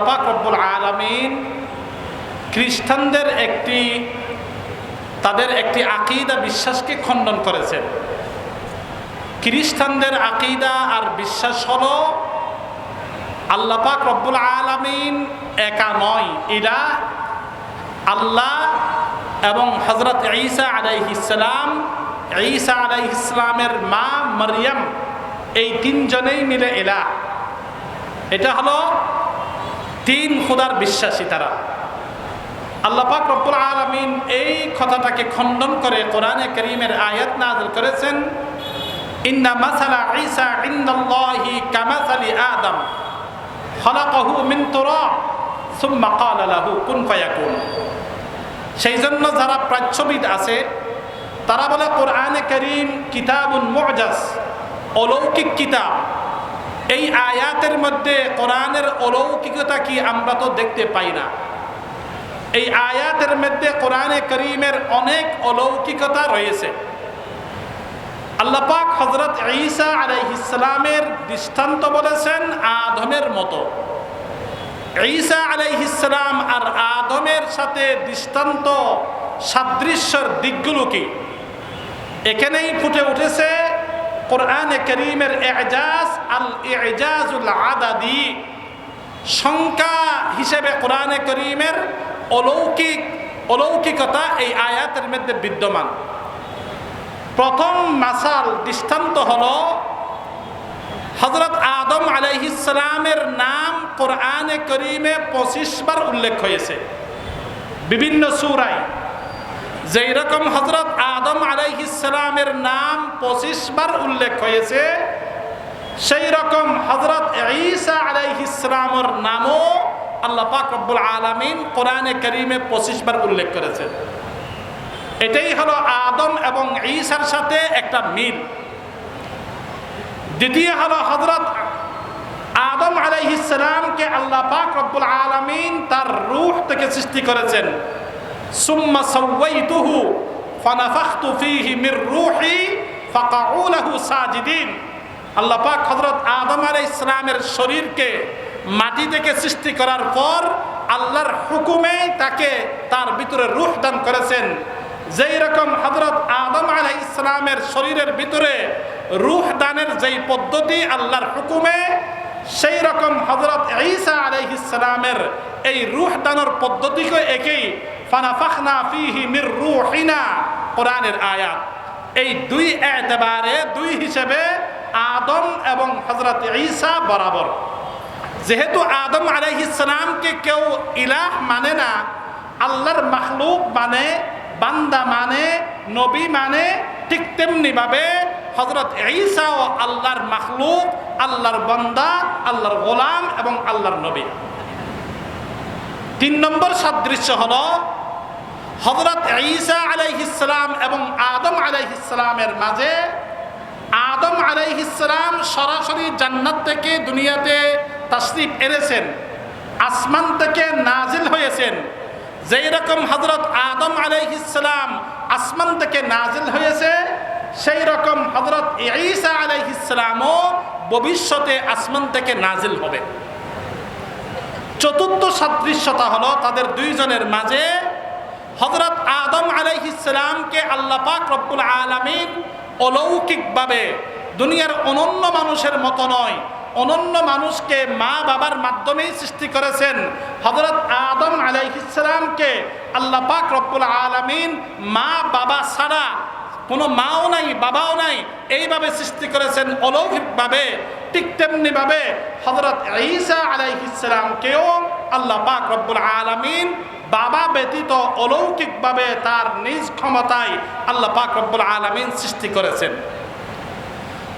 রব্বুল আলামিন খ্রিস্টানদের একটি, তাদের একটি আকিদা বিশ্বাসকে খণ্ডন করেছেন। খ্রিস্টানদের আকিদা আর বিশ্বাস হলো আল্লাহ পাক রব্বুল আলামিন একা নয় ইলা আল্লাহ এবং হজরত ঈসা আলাইহিসালাম ঈসা আলাইহিসলামের মা মারিয়াম, এই তিনজনেই মিলে এলা এটা হলো তিন খুদার বিশ্বাসী তারা। আল্লাহ পাক রব্বুল আলামিন এই কথাটাকে খণ্ডন করে কোরআনে করিমের আয়াত নাযিল করেছেন, ইন্না মাসালা ঈসা ইন্দাল্লাহি কামাসালি আদম, খলাকাহু মিন তুরাব সুম্মা ক্বালা লাহু কুন ফায়াকুন। সেই জন্য যারা প্রাচ্যবিদ আছে, তারা বলে কোরআনে করিম কিতাবুন মুআজাজ অলৌকিক কিতাব। এই আয়াতের মধ্যে কোরআনের অলৌকিকতা কি আমরা তো দেখতে পাই না। এই আয়াতের মধ্যে কোরআনে করিমের অনেক অলৌকিকতা রয়েছে। আল্লাহ পাক হজরত ঈসা আলাইহিসসালামের দৃষ্টান্ত বলেছেন আদমের মতো। ঈসা আলাইহিসসালাম আর আদমের সাথে দৃষ্টান্ত সাদৃশ্যর দিকগুলো কি? এখানেই ফুটে উঠেছে কোরআনে করিমের এজাজ আল এজাজুল আদাদি। সংখ্যা হিসেবে কোরআনে করিমের অলৌকিক, অলৌকিকতা এই আয়াতের মধ্যে বিদ্যমান। প্রথম মাসাল দৃষ্টান্ত হল হজরত আদম আলাইহিসালামের নাম কোরআনে করিমে পঁচিশ বার উল্লেখ হয়েছে। বিভিন্ন সুরায় যেই রকম হজরত আদম আলাইহিসালামের নাম পঁচিশ বার উল্লেখ হয়েছে, সেই রকম হজরত ঈসা আলাইহিসালামের নামও আল্লাহ পাক রব্বুল আলমিন কোরআনে করিমে পঁচিশ বার উল্লেখ করেছেন। এটাই হলো আদম এবং ঈসার সাথে একটা মিল। দ্বিতীয় হলো হজরত আদম আলাইহিসালামকে আল্লাহ পাক রব্বুল আলমিন তার রূহ থেকে সৃষ্টি করেছেন। সুম্মা সাওয়াইতুহু, ফানাফাখতু ফীহি মির রূহি ফাকাউ লাহু সাজিদিন। আল্লাহ পাক হযরত আদম আলাইহিস সালামের শরীরকে মাটি থেকে সৃষ্টি করার পর আল্লাহর হুকুমে তাকে তার ভিতরে রূহ দান করেছেন। যেই রকম হজরত আদম আলাহ ইসলামের শরীরের ভিতরে রুহ দানের যেই পদ্ধতি আল্লাহর হুকুমে, সেই রকম হজরত ঈসা আলাহ ইসলামের এই রুহ দানের পদ্ধতিকে একই ফানাফাখনা ফিহি মির রুহিনা, কোরআনের আয়াত। এই দুই এতবারে, দুই হিসেবে আদম এবং হজরত ঈসা বরাবর। যেহেতু আদম আলাইহ ইসলামকে কেউ ইলাহ মানে না, আল্লাহর মাখলুক মানে বান্দা মানে নবী মানে ঠিক তেমনিভাবে হজরত ঈসা ও আল্লাহর মাখলুক, আল্লাহর বান্দা, আল্লাহর গোলাম এবং আল্লাহর নবী। তিন নম্বর সাদৃশ্য হল হজরত ঈসা আলাইহিসালাম এবং আদম আলাইহিসালামের মাঝে। আদম আলাইহিসালাম সরাসরি জান্নাত থেকে দুনিয়াতে তাশরিফ এনেছেন, আসমান থেকে নাজিল হয়েছেন। যেই রকম হজরত আদম আলাইহিসালাম আসমান থেকে নাজিল হয়েছে, সেই রকম হজরত ঈসা আলাইহিসালামও ভবিষ্যতে আসমান থেকে নাজিল হবে। চতুর্থ সাদৃশ্যতা হলো তাদের দুইজনের মাঝে হজরত আদম আলাইহিসালামকে আল্লাহ পাক রব্বুল আলমিন অলৌকিকভাবে দুনিয়ার অনন্য মানুষের মতো নয়, অনন্য মানুষকে মা বাবার মাধ্যমেই সৃষ্টি করেছেন। হজরত আদম আলাইহিসালামকে আল্লাহ পাক রব্বুল আলমিন মা বাবা ছাড়া কোনো মাও নাই, বাবাও নাই। এইভাবে সৃষ্টি করেছেন অলৌকিকভাবে, ঠিক তেমনিভাবে হজরত ঈসা আলাইহিসালামকেও আল্লাহ পাক রব্বুল আলমিন বাবা ব্যতীত অলৌকিকভাবে তার নিজ ক্ষমতায় আল্লাহ পাক রব্বুল আলমিন সৃষ্টি করেছেন।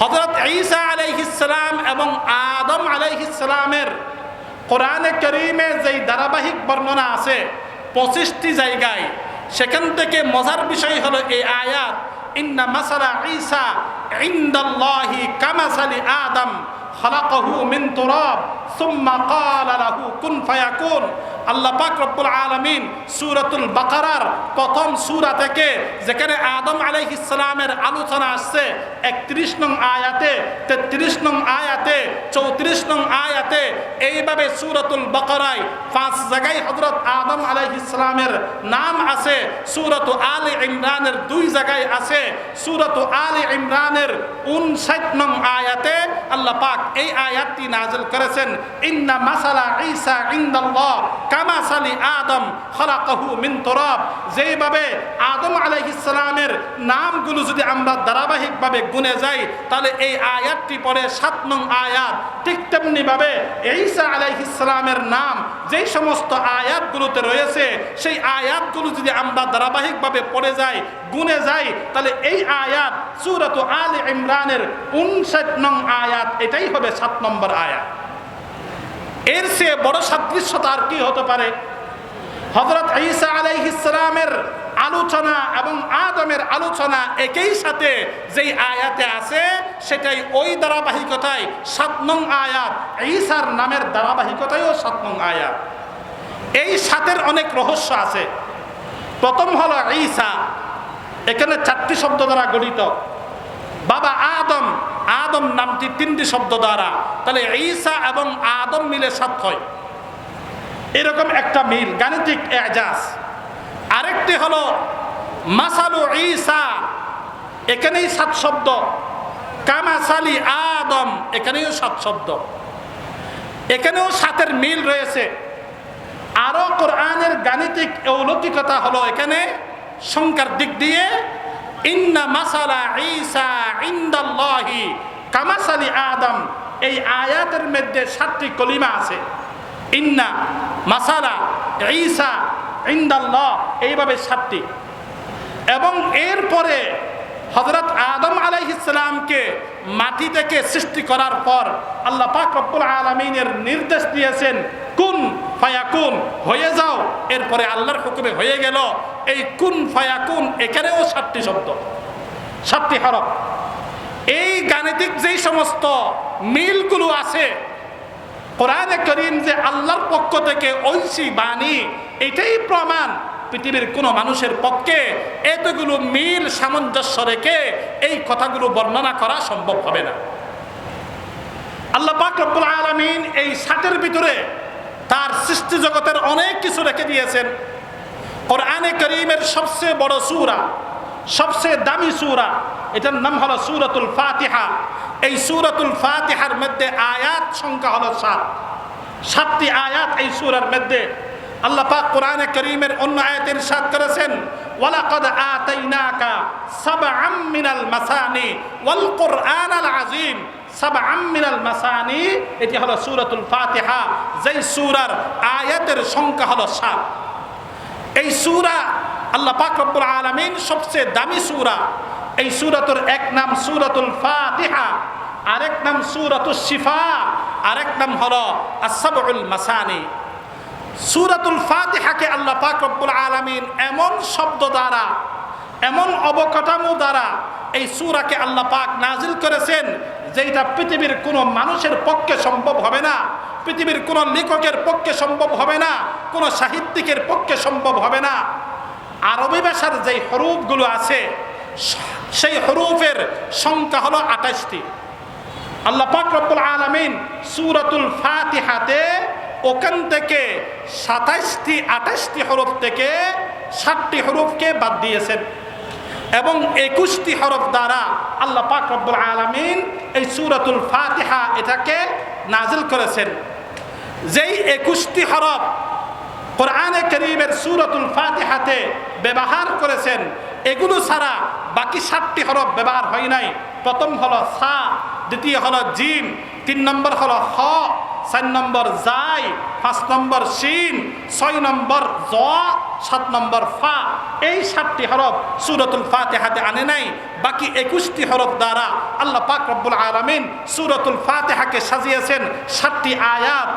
হজরত ঈসা আলাইহিসালাম এবং আদম আলাইহিসালামের কোরআনে করিমে যেই ধারাবাহিক বর্ণনা আছে, পঁচিশটি জায়গায় সেখান থেকে মজার বিষয় হলো এই আয়াত ইন্না মাসালা ঈসা ইন্দাল্লাহি কামাসালি আদম। খলাকাহু মিন তুরাব, সুম্মা ক্বালা লাহু, কুন ফায়াকুন। আল্লাহ পাক রব্বুল আলামিন সূরাতুল বাকারার প্রথম সূরা থেকে যেখানে আদম আলাইহিস সালামের আলোচনা আসছে 31 নং আয়াতে 33 নং আয়াতে 34 নং আয়াতে, এইভাবে সূরাতুল বাকারায় পাঁচ জায়গায় হযরত আদম আলাইহিস সালামের নাম আছে, সূরাতু আলে ইমরানের দুই জায়গায় আছে, সূরাতু আলে ইমরানের 59 নং আয়াতে আল্লাহ পাক এই আয়াতটি নাযিল করেছেন, ইন্না মাসালা ঈসা ইনদাল্লাহ কামাসালি আদম খলাকাহু মিন তুরাব। যেইভাবে আদম আলাইহিস সালামের নামগুলো যদি আমরা ধারাবাহিকভাবে গুনে যাই, তাহলে এই আয়াতটি পরে সাত নং আয়াত ঠিক তেমনি ভাবে ঈসা আলাইহিস সালামের নাম যেই সমস্ত আয়াতগুলোতে রয়েছে, সেই আয়াতগুলো যদি আমরা ধারাবাহিকভাবে পড়ে যাই, গুনে যাই, তাহলে এই আয়াত সূরাত আলে ইমরানের উনষাট নং আয়াত এটাই হবে সাত নম্বর আয়াত এর চেয়ে বড় সাদৃশ্যতা আর কি হতে পারে? হজরত ঈসা আলাইহিসসালামের আলোচনা এবং আদমের আলোচনা একই সাথে যেই আয়াতে আছে, সেটাই ওই ধারাবাহিকতায় সাত নং আয়াত ঈসার নামের ধারাবাহিকতায়ও সাত নং আয়াত এই সাতের অনেক রহস্য আছে। প্রথম হলো ঈসা, এখানে চারটি শব্দ দ্বারা গঠিত। বাবা আদম আদম নামটি তিনটি শব্দ দ্বারা। তাহলে ঈসা এবং আদম মিলে সাত হয়। এরকম একটা মিল, গাণিতিক এজাজ। আরেকটি হলো, মাসালু ঈসা, এখানেই সাত শব্দ। কামাসালি আদম, এখানেও সাত শব্দ। এখানেও সাতের মিল রয়েছে। আরও কোরআনের গাণিতিক অলৌকিকতা হলো এখানে সংখ্যার দিক দিয়ে ইন্না মাসালা ঈসা ইন্দাল্লাহি কামাসালি আদম। এই আয়াতের মধ্যে সাতটি কলিমা আছে। ইন্না মাসালা ঈসা ইন্দাল্লাহ, এইভাবে সাতটি। এবং এরপরে হজরত আদম আলাইহিসসালামকে মাটি থেকে সৃষ্টি করার পর আল্লাহ পাক রব্বুল আলমিনের নির্দেশ দিয়েছেন, কুন ফায়াকুন, হয়ে যাও। এরপরে আল্লাহর হুকুমে হয়ে গেল, এই কুন ফায়াকুন, এখানেও সাতটি শব্দ, সাতটি হরফ। এই গাণিতিক যেই সমস্ত মিলগুলো আছে, কোরআনে করিম যে আল্লাহর পক্ষ থেকে ঐশী বাণী, এটাই প্রমাণ পৃথিবীর কোনো মানুষের পক্ষে এতগুলো মিল সামঞ্জস্য রেখে এই কথাগুলো বর্ণনা করা সম্ভব হবে না। আল্লাহ আলমিন এই ষাটের ভিতরে তার সৃষ্টি জগতের অনেক কিছু রেখে দিয়েছেন। কোরআনে করিমের সবচেয়ে বড় সুরা, সবচেয়ে দামি সুরা, এটার নাম হলো সুরাতুল ফাতিহা। এই সুরাতুল ফাতিহার মধ্যে আয়াত সংখ্যা হলো সাত। সাতটি আয়াত এই সুরার মধ্যে আল্লাহ পাক কোরআনে করিমের অন্য আয়াতের সাত করেছেন, ওয়ালাকাদ আতাইনাকা সাবআম মিনাল মাসানি ওয়াল কুরআনাল আযীম। সাবআম মিনাল মাসানি, এটি হলো সূরাতুল ফাতিহা, যেই সূরার আয়াতের সংখ্যা হলো সাত। এই সূরা আল্লাহ পাক রব্বুল আলামিন সবচেয়ে দামি সূরা। এই সূরাতুর এক নাম সূরাতুল ফাতিহা, আরেক নাম সূরাতুস শিফা, আরেক নাম হলো আস-সাবউল মাসানি। সুরাতুল ফাতিহাকে আল্লাহ পাক রব্বুল আলামিন এমন শব্দ দ্বারা, এমন অবকাঠামো দ্বারা এই সুরাকে আল্লাহ পাক নাজিল করেছেন যেটা পৃথিবীর কোনো মানুষের পক্ষে সম্ভব হবে না, পৃথিবীর কোনো লেখকের পক্ষে সম্ভব হবে না, কোনো সাহিত্যিকের পক্ষে সম্ভব হবে না। আরবি ভাষার যেই হরুফগুলো আছে, সেই হরুফের সংখ্যা হলো আঠাশটি। আল্লাহ পাক রব্বুল আলামিন সুরাতুল ফাতিহাতে ওখান থেকে সাতাইশটি আঠাশটি হরফ থেকে ষাটটি হরফকে বাদ দিয়েছেন। এবং একুশটি হরফ দ্বারা আল্লাহ পাক রব্বুল আলমিন এই সুরাতুল ফাতিহা এটাকে নাজিল করেছেন। যেই একুশটি হরফ কোরআনে করিমের সুরাতুল ফাতিহাতে ব্যবহার করেছেন, এগুলো ছাড়া বাকি ষাটটি হরফ ব্যবহার হয় নাই। প্রথম হলো সা, দ্বিতীয় হলো জিম, তিন নম্বর হলো হ চার নম্বর জাই পাঁচ নম্বর শিন, ছয় নম্বর জ, সাত নম্বর ফা। এই সাতটি হরফ সুরতুল ফাতেহাতে আনে নাই, বাকি একুশটি হরফ দ্বারা আল্লাহ পাক রব্বুল আলমিন সুরতুল ফাতেহাকে সাজিয়েছেন সাতটি আয়াত।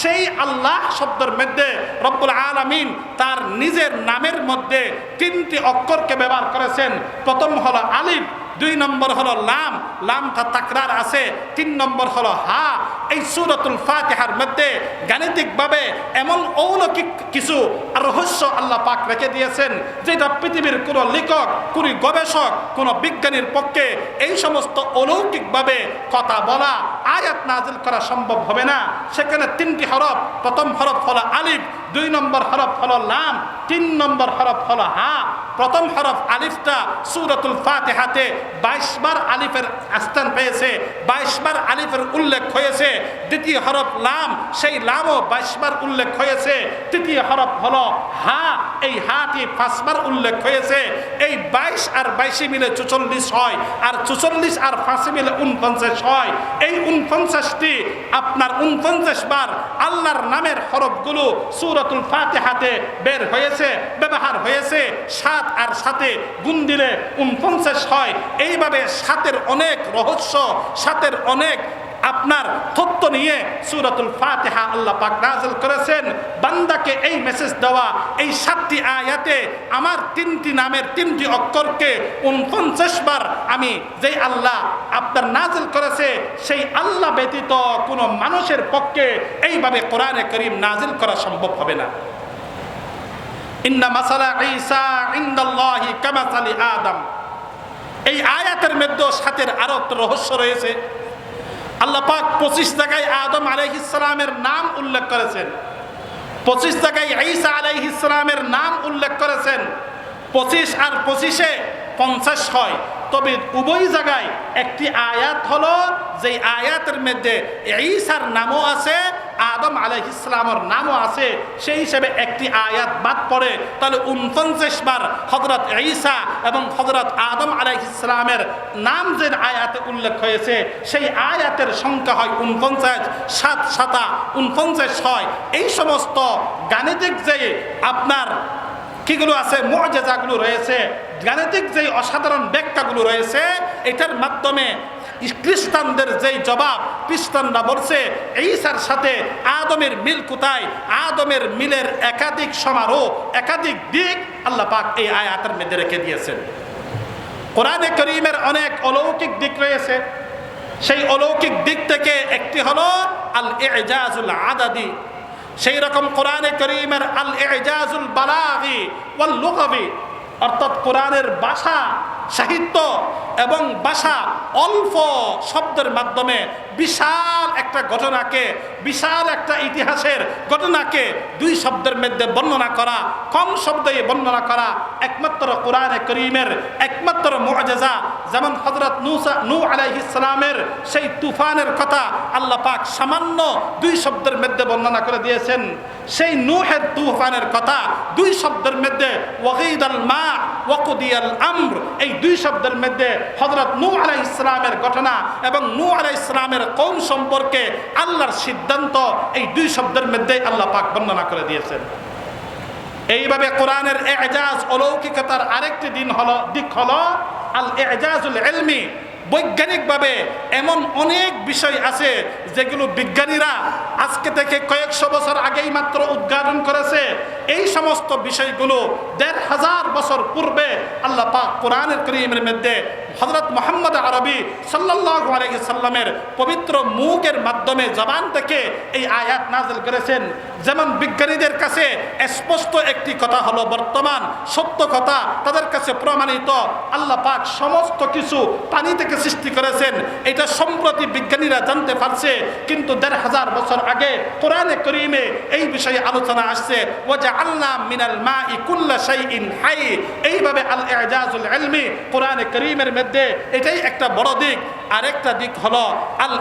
সেই আল্লাহ শব্দের মধ্যে রব্বুল আলমিন তার নিজের নামের মধ্যে তিনটি অক্ষরকে ব্যবহার করেছেন। প্রথম হলো আলিফ দুই নম্বর হলো লাম। লামটা তাকরার আছে। তিন নম্বর হলো হা। এই সুরতুল ফাতিহার মধ্যে গাণিতিকভাবে এমন অলৌকিক কিছু রহস্য আল্লাহ পাক রেখে দিয়েছেন, যেটা পৃথিবীর কোনো লেখক, কোনো গবেষক, কোনো বিজ্ঞানীর পক্ষে এই সমস্ত অলৌকিকভাবে কথা বলা, আয়াত নাজিল করা সম্ভব হবে না। সেখানে তিনটি হরফ। প্রথম হরফ হলো আলিফ দুই নম্বর হরফ হলো লাম, তিন নম্বর হরফ হলো হা। প্রথম হরফ আলিফটা সুরতুল ফাতেহাতে বাইশ বার আলিফের আস্থান পেয়েছে, বাইশ বার আলিফের উল্লেখ হয়েছে। দ্বিতীয় হরফ লাম, সেই লামও বাইশ বার উল্লেখ হয়েছে। তৃতীয় হরফ হলো হা এই হাটি পাঁচবার উল্লেখ হয়েছে। এই বাইশ আর বাইশে মিলে চুচল্লিশ হয় আর চুচল্লিশ আর পাঁচে মিলে উনপঞ্চাশ হয়। এই উনপঞ্চাশটি আপনার উনপঞ্চাশ বার আল্লাহর নামের হরফগুলো সুরতুল ফাতে হাতে বের হয়েছে, ব্যবহার হয়েছে। সাত আর সাথে গুণ দিলে উনপঞ্চাশ হয়। এইভাবে সাতের অনেক রহস্য, সাতের অনেক আপনার তথ্য নিয়ে সুরাতুল ফাতেহা আল্লাহ পাক নাযিল করেছেন। বান্দাকে এই মেসেজ দেওয়া, এই সাতটি আয়াতে আমার তিনটি নামের তিনটি অক্ষরকে উনপঞ্চাশ বার আমি যেই আল্লাহ আপনার নাজিল করেছে, সেই আল্লাহ ব্যতীত কোনো মানুষের পক্ষে এইভাবে কোরআনে করিম নাজিল করা সম্ভব হবে না। ইন্দাল্লাহি এই আয়াতের মধ্যে সাথের আরও রহস্য রয়েছে। আল্লাহ পাক পঁচিশ জায়গায় আদম আলাইহিসসালামের নাম উল্লেখ করেছেন। পঁচিশ জায়গায় ঈসা ইসলামের নাম উল্লেখ করেছেন। পঁচিশ আর পঁচিশে পঞ্চাশ হয়। তবে উভয় জায়গায় একটি আয়াত হলো যে আয়াতের মধ্যে ঈসার নামও আছে আদম আলহ ইসলামের নামও আছে, সেই হিসেবে একটি আয়াত বাদ পড়ে। তাহলে উনপঞ্চাশ বার হজরত ঈসা এবং হজরত আদম আলহ ইসলামের নাম যে আয়াতে উল্লেখ হয়েছে, সেই আয়াতের সংখ্যা হয় উনপঞ্চাশ, সাত সাতা, উনপঞ্চাশ হয়। এই সমস্ত গাণিতিক যে আপনার কিগুলো আছে? মর্যাদাগুলো রয়েছে। গাণিতিক যেই অসাধারণ ব্যাখ্যাগুলো রয়েছে, এটার মাধ্যমে খ্রিস্টানদের যেই জবাব, খ্রিস্টানরা বলছে, ঈসার সাথে আদমের মিল কোথায়? আদমের মিলের একাধিক সমারোহ, একাধিক দিক আল্লাহ পাক এই আয়াতের মধ্যে রেখে দিয়েছেন। কোরআনে করিমের অনেক অলৌকিক দিক রয়েছে। সেই অলৌকিক দিক থেকে একটি হলো আল এজাজুল আদাদি সেই রকম কোরআনে করিমের আল এজাজুল বালাগি ওয়াল লুগাবি অর্থাৎ কোরআনের ভাষা সাহিত্য এবং ভাষা অল্প শব্দের মাধ্যমে বিশাল একটা ঘটনাকে, বিশাল একটা ইতিহাসের ঘটনাকে দুই শব্দের মধ্যে বর্ণনা করা, কম শব্দে বর্ণনা করা একমাত্র কোরআনে করিমের, একমাত্র মুআজাজা যেমন হজরত নুসা, নু আলাইহিস সালামের সেই তুফানের কথা আল্লাহ পাক সামান্য দুই শব্দের মধ্যে বর্ণনা করে দিয়েছেন। সেই নুহের তুফানের কথা দুই শব্দের মধ্যে ওয়াকিদ আল মা ওয়াকুদিয়াল আমর, এই দুই শব্দের মধ্যে হজরত নু আলাই ইসলামের ঘটনা এবং নূ আলাই ইসলামের কৌম সম্পর্কে আল্লাহর সিদ্ধান্ত, এই দুই শব্দের মধ্যে আল্লাহ পাক বর্ণনা করে দিয়েছেন। এইভাবে কোরআনের এজাজ অলৌকিকতার আরেকটি দিন হলো, দিক হলো আল এজাজুল এলমি বৈজ্ঞানিকভাবে এমন অনেক বিষয় আছে যেগুলো বিজ্ঞানীরা আজকে থেকে কয়েকশো বছর আগেই মাত্র উদ্ঘাটন করেছে। এই সমস্ত বিষয়গুলো দেড় হাজার বছর পূর্বে আল্লাহ পাক কোরআনের করিমের মধ্যে হজরত মোহাম্মদ আরবি সাল্লাহ সাল্লামের পবিত্র মুখের মাধ্যমে জবান থেকে এই আয়াত নাজিল করেছেন। যেমন বিজ্ঞানীদের কাছে স্পষ্ট একটি কথা হলো, বর্তমান সত্য কথা তাদের কাছে প্রমাণিত। আল্লাহ পাক সমস্ত কিছু পানি থেকে সৃষ্টি করেছেন। এটা সম্প্রতি বিজ্ঞানীরা জানতে পারছে, কিন্তু দেড় হাজার বছর আগে কোরআনে করিমে এই বিষয়ে আলোচনা আসছে ও যে আল্লাহ মিনাল মা ইকুল্লা ইন হাই। এইভাবে আল এজাজুল এলমি কোরআনে করিমের মধ্যে এটাই একটা বড় দিক। আরেকটা দিক হলো আল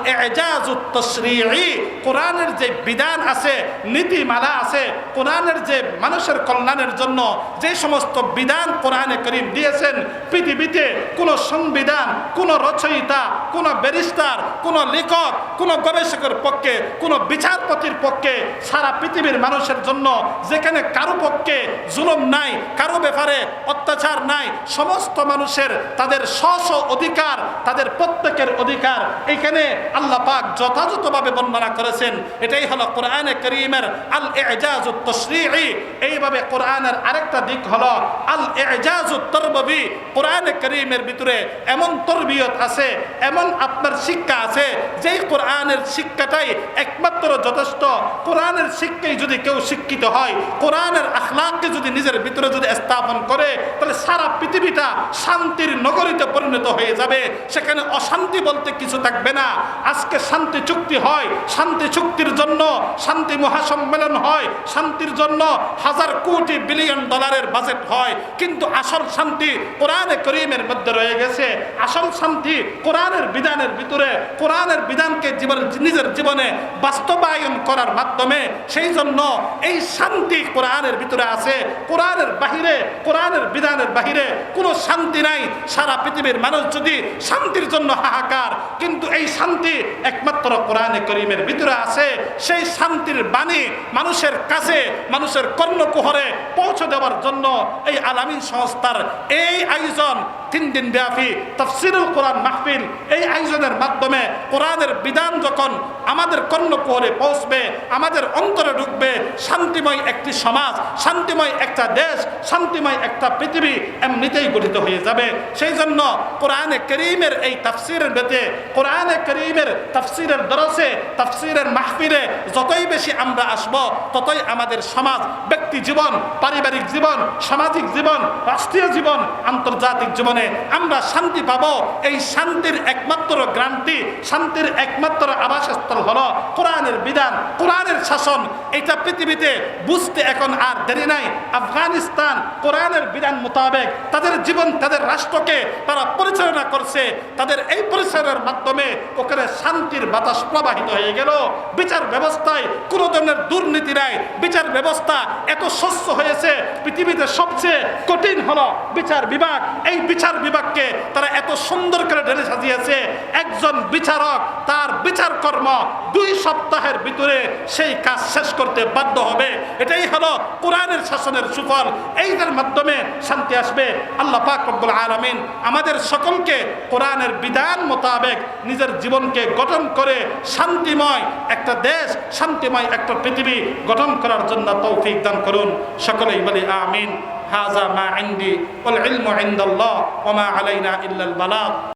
তশরিঈ। কোরআনের যে বিধান আছে, নীতিমালা আছে, কোরআনের যে মানুষের কল্যাণের জন্য যে সমস্ত বিধান কোরআনে করিম দিয়েছেন, পৃথিবীতে কোনো সংবিধান, কোনো রচয়িতা, কোনো ব্যারিস্টার, কোনো লেখক, কোনো গবেষকের পক্ষে, কোনো বিচারপতির পক্ষে সারা পৃথিবীর মানুষের জন্য যেখানে কারও পক্ষে জুলুম নাই, কারও ব্যাপারে অত্যাচার নাই, সমস্ত মানুষের তাদের সব স্ব অধিকার, তাদের প্রত্যেকের অধিকার। এখানে আল্লাহ পাক যথাযথভাবে বর্ণনা করেছেন। এটাই হলো কোরআনে করিমের আল এজাজুত তশরিঈ। এইভাবে কোরআনের আরেকটা দিক হলো আল এজাজুত তরববি। কোরআনে করিমের ভিতরে এমন তরবিয়ত আছে, এমন আপনার শিক্ষা আছে, যেই কোরআনের শিক্ষাটাই একমাত্র যথেষ্ট। কোরআনের শিক্ষায় যদি কেউ শিক্ষিত হয়, কোরআনের আখলাককে যদি নিজের ভিতরে যদি স্থাপন করে, তাহলে সারা পৃথিবীটা শান্তির নগরীতে পরিণত হয়ে যাবে। সেখানে অশান্তি বলতে কিছু থাকবে না। আজকে শান্তি চুক্তি হয়, শান্তি চুক্তির জন্য শান্তি মহাসম্মেলন হয়, শান্তির জন্য হাজার কোটি বিলিয়ন ডলারের বাজেট হয়। কিন্তু আসল শান্তি কোরআনে করিমের মধ্যে রয়ে গেছে। আসল শান্তি কোরআনের বিধানের ভিতরে, কোরআনের বিধানকে জীবন নিজের জীবনে বাস্তবায়ন করার মাধ্যমে সেই জন্য এই শান্তি কোরআনের ভিতরে আছে, কোরআনের বাহিরে, কোরআনের বিধানের বাহিরে কোনো শান্তি নাই। সারা পৃথিবীর মানুষ যদি শান্তির জন্য হাহাকার, কিন্তু এই শান্তি একমাত্র কোরআনে করিমের ভিতরে আছে। সেই শান্তির বাণী মানুষের কাছে, মানুষের কর্ণকুহরে পৌঁছে দেওয়ার জন্য এই আলামিন সংস্থার এই আয়োজন তিন দিন ব্যাপী তফসিরুল কোরআন মাহফিল এই আয়োজনের মাধ্যমে কোরআনের বিধান যখন আমাদের কর্ণকুহরে পৌঁছবে, আমাদের অন্তরে ঢুকবে, শান্তিময় একটি সমাজ, শান্তিময় একটা দেশ, শান্তিময় একটা পৃথিবী এমনিতেই গঠিত হয়ে যাবে। সেই জন্য কোরআনে করিমের এই তাফসিরের বেতে কোরআনে করিমের তাফসিরের দরসে, তাফসিরের মাহফিলে যতই বেশি আমরা আসব, ততই আমাদের সমাজ ব্যক্তি জীবন, পারিবারিক জীবন, সামাজিক জীবন, রাষ্ট্রীয় জীবন, আন্তর্জাতিক জীবনে আমরা শান্তি পাব। এই শান্তির একমাত্র গ্রান্টি শান্তির একমাত্র আবাসস্থল হলো কোরআনের বিধান, কোরআনের শাসন। এটা পৃথিবীতে বুঝতে এখন আর দেরি নাই। আফগানিস্তান কোরআনের বিধান মোতাবেক তাদের জীবন, তাদের রাষ্ট্রকে তারা পরিচালনা করছে। তাদের এই পরিচালনার মাধ্যমে ওখানে শান্তির বাতাস প্রবাহিত হয়ে গেল। বিচার ব্যবস্থায় কোনো ধরনের দুর্নীতি নাই। বিচার ব্যবস্থা এত স্বচ্ছ হয়েছে পৃথিবীতে সবচেয়ে কঠিন হলো বিচার বিভাগ। এই বিচার বিভাগকে তারা সুন্দর করে ঢেলে সাজিয়েছে। একজন বিচারক, তার বিচার কর্ম দুই সপ্তাহের ভিতরে সেই কাজ শেষ করতে বাধ্য হবে। এটাই হলো কোরআনের শাসনের সুফল। এইটার মাধ্যমে শান্তি আসবে। আল্লাহ পাক রব্বুল আলামিন আমাদের সকলকে কোরআনের বিধান মোতাবেক নিজের জীবনকে গঠন করে শান্তিময় একটা দেশ, শান্তিময় একটা পৃথিবী গঠন করার জন্য তৌফিক দান করুন। সকলেই বলি আমিন। হাজা মা ইন্দি ওয়াল ইলমু ইনদাল্লাহ ওয়া মা আলাইনা ইল্লাল বালাগ